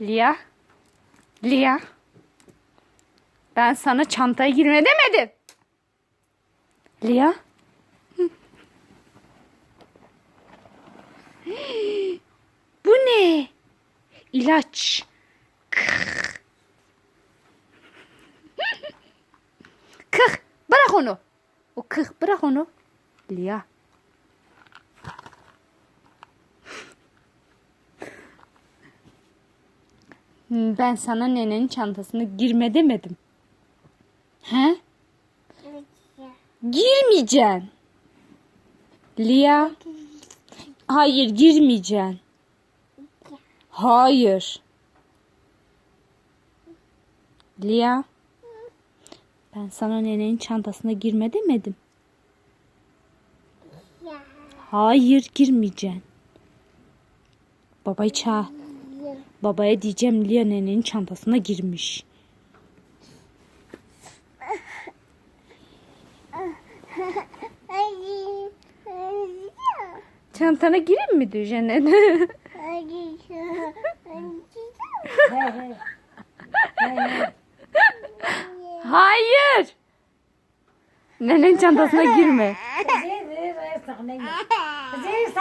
Lia. Lia. Ben sana çantaya girme demedim. Lia. Bu ne? İlaç. Kıh. Bırak onu. O kıh bırak onu. Lia. Ben sana nenenin çantasına girme demedim. He? Girmeyeceksin. Lia. Hayır girmeyeceksin. Hayır. Lia. Ben sana nenenin çantasına girme demedim. Hayır girmeyeceksin. Babayı çağır. Babaya diyeceğim Lia çantasına girmiş. Çantana gireyim mi diyor Hayır. Nenen çantasına girme. Zehir